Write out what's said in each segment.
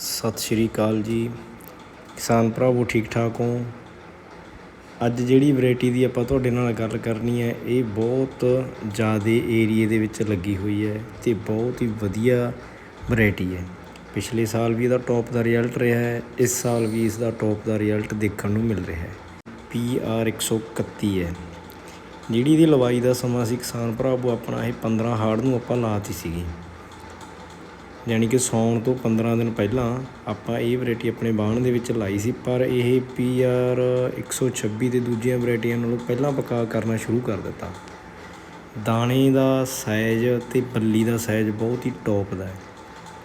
ਸਤਿ ਸ਼੍ਰੀ ਅਕਾਲ ਜੀ। ਕਿਸਾਨ ਭਰਾਵੋ, ਠੀਕ ਠਾਕ ਹੋ? ਅੱਜ ਜਿਹੜੀ ਵੈਰਾਈਟੀ ਦੀ ਆਪਾਂ ਤੁਹਾਡੇ ਨਾਲ ਗੱਲ ਕਰਨੀ ਹੈ, ਇਹ ਬਹੁਤ ਜ਼ਿਆਦਾ ਏਰੀਏ ਦੇ ਵਿੱਚ ਲੱਗੀ ਹੋਈ ਹੈ ਤੇ ਬਹੁਤ ਹੀ ਵਧੀਆ ਵੈਰਾਈਟੀ ਹੈ। ਪਿਛਲੇ ਸਾਲ ਵੀ ਇਹਦਾ ਟੌਪ ਦਾ ਰਿਜ਼ਲਟ ਰਿਹਾ ਹੈ, ਇਸ ਸਾਲ ਵੀ ਇਸ ਦਾ ਟੌਪ ਦਾ ਰਿਜ਼ਲਟ ਦੇਖਣ ਨੂੰ ਮਿਲ ਰਿਹਾ ਹੈ। ਪੀ ਆਰ 131 ਹੈ। ਜਿਹੜੀ ਇਹਦੀ ਲਵਾਈ ਦਾ ਸਮਾਂ ਸੀ ਕਿਸਾਨ ਭਰਾਵੋ, ਆਪਣਾ ਇਹ 15 ਹਾੜ ਨੂੰ ਆਪਾਂ ਲਾਤੀ ਸੀਗੀ। ਯਾਨੀ ਕਿ ਸੌਣ ਤੋਂ 15 ਦਿਨ ਪਹਿਲਾਂ ਆਪਾਂ ਇਹ ਵੈਰਾਈਟੀ ਆਪਣੇ ਬਾਣ ਦੇ ਵਿੱਚ ਲਾਈ ਸੀ, ਪਰ ਇਹ ਪੀਆਰ 126 ਦੇ ਦੂਜੀਆਂ ਵੈਰਾਈਟੀਆਂ ਨਾਲੋਂ ਪਹਿਲਾਂ ਪਕਾ ਕਰਨਾ ਸ਼ੁਰੂ ਕਰ ਦਿੱਤਾ। ਦਾਣੇ ਦਾ ਸਾਈਜ਼ ਤੇ ਬੱਲੀ ਦਾ ਸਾਈਜ਼ ਬਹੁਤ ਹੀ ਟੌਪ ਦਾ ਹੈ।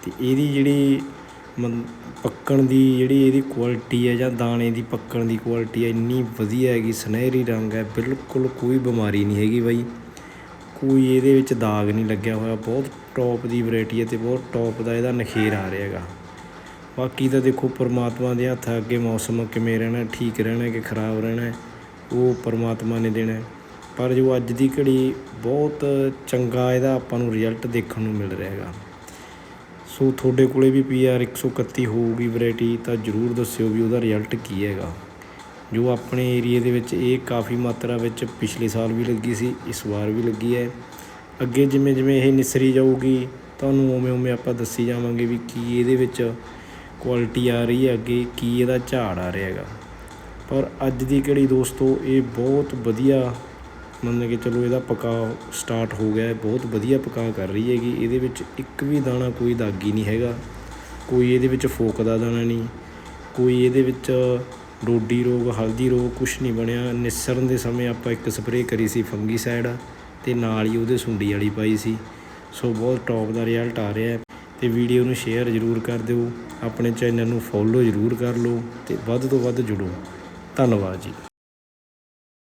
ਤੇ ਇਹਦੀ ਜਿਹੜੀ ਮਨ- ਪੱਕਣ ਦੀ ਜਿਹੜੀ ਇਹਦੀ ਕੁਆਲਿਟੀ ਹੈ ਜਾਂ ਦਾਣੇ ਦੀ ਪੱਕਣ ਦੀ ਕੁਆਲਿਟੀ ਹੈ, ਇੰਨੀ ਵਧੀਆ ਹੈਗੀ, ਸੁਨਹਿਰੀ ਰੰਗ ਹੈ, ਬਿਲਕੁਲ ਕੋਈ ਬਿਮਾਰੀ ਨਹੀਂ ਹੈਗੀ ਬਾਈ। ਕੋਈ ਇਹਦੇ ਵਿੱਚ ਦਾਗ ਨਹੀਂ ਲੱਗਿਆ ਹੋਇਆ, ਬਹੁਤ ਟੌਪ ਦੀ ਵੈਰਾਈਟੀ ਹੈ ਤੇ ਬਹੁਤ ਟੌਪ ਦਾ ਇਹਦਾ ਨਖੇਰ ਆ ਰਿਹਾ ਹੈਗਾ। ਬਾਕੀ ਤਾਂ ਦੇਖੋ ਪਰਮਾਤਮਾ ਦੇ ਹੱਥ ਅੱਗੇ ਮੌਸਮ ਕਿਵੇਂ ਰਹਿਣਾ, ਠੀਕ ਰਹਿਣਾ ਕਿ ਖਰਾਬ ਰਹਿਣਾ ਉਹ ਪਰਮਾਤਮਾ ਨੇ ਦੇਣਾ ਪਰ ਜੋ ਅੱਜ ਦੀ ਘੜੀ ਬਹੁਤ ਚੰਗਾ ਇਹਦਾ ਆਪਾਂ ਨੂੰ ਰਿਜ਼ਲਟ ਦੇਖਣ ਨੂੰ ਮਿਲ ਰਿਹਾ ਹੈਗਾ। ਸੋ ਤੁਹਾਡੇ ਕੋਲੇ ਵੀ ਪੀਆਰ 131 ਹੋਊਗੀ ਵੈਰਾਈਟੀ ਤਾਂ ਜਰੂਰ ਦੱਸਿਓ ਵੀ ਉਹਦਾ ਰਿਜ਼ਲਟ ਕੀ ਹੈਗਾ। ਜੋ ਆਪਣੇ ਏਰੀਏ ਦੇ ਵਿੱਚ ਇਹ ਕਾਫੀ ਮਾਤਰਾ ਵਿੱਚ ਪਿਛਲੇ ਸਾਲ ਵੀ ਲੱਗੀ ਸੀ, ਇਸ ਵਾਰ ਵੀ ਲੱਗੀ ਹੈ। ਅੱਗੇ ਜਿਵੇਂ ਜਿਵੇਂ ਇਹ ਨਿਸਰੀ ਜਾਊਗੀ, ਤੁਹਾਨੂੰ ਉਵੇਂ ਉਵੇਂ ਆਪਾਂ ਦੱਸੀ ਜਾਵਾਂਗੇ ਵੀ ਕੀ ਇਹਦੇ ਵਿੱਚ ਕੁਆਲਿਟੀ ਆ ਰਹੀ ਹੈ ਅੱਗੇ, ਕੀ ਇਹਦਾ ਝਾੜ ਆ ਰਿਹਾ ਹੈਗਾ। ਪਰ ਅੱਜ ਦੀ ਕਿਹੜੀ ਦੋਸਤੋ, ਇਹ ਬਹੁਤ ਵਧੀਆ ਮੰਨ ਕੇ ਚਲੋ ਇਹਦਾ ਪਕਾ ਸਟਾਰਟ ਹੋ ਗਿਆ ਹੈ, ਬਹੁਤ ਵਧੀਆ ਪਕਾ ਕਰ ਰਹੀ ਹੈਗੀ। ਇਹਦੇ ਵਿੱਚ ਇੱਕ ਵੀ ਦਾਣਾ ਕੋਈ ਦਾਗੀ ਨਹੀਂ ਹੈਗਾ, ਕੋਈ ਇਹਦੇ ਵਿੱਚ ਫੋਕ ਦਾ ਦਾਣਾ ਨਹੀਂ, ਕੋਈ ਇਹਦੇ ਵਿੱਚ ਡੋਡੀ ਰੋਗ, ਹਲਦੀ ਰੋਗ ਕੁਝ ਨਹੀਂ ਬਣਿਆ। ਨਿਸਰਨ ਦੇ ਸਮੇਂ ਆਪਾਂ ਇੱਕ ਸਪਰੇਅ ਕਰੀ ਸੀ ਫੰਗੀਸਾਈਡ ਤੇ ਨਾਲ ਹੀ ਉਹਦੇ ਸੁੰਡੀ ਵਾਲੀ ਪਾਈ ਸੀ। ਸੋ ਬਹੁਤ ਟੌਪ ਦਾ ਰਿਜ਼ਲਟ ਆ ਰਿਹਾ ਹੈ ਤੇ ਵੀਡੀਓ ਨੂੰ ਸ਼ੇਅਰ ਜ਼ਰੂਰ ਕਰ ਦਿਓ। ਆਪਣੇ ਚੈਨਲ ਨੂੰ ਫੋਲੋ ਜ਼ਰੂਰ ਕਰ ਲਓ ਤੇ ਵੱਧ ਤੋਂ ਵੱਧ ਜੁੜੋ। ਧੰਨਵਾਦ ਜੀ।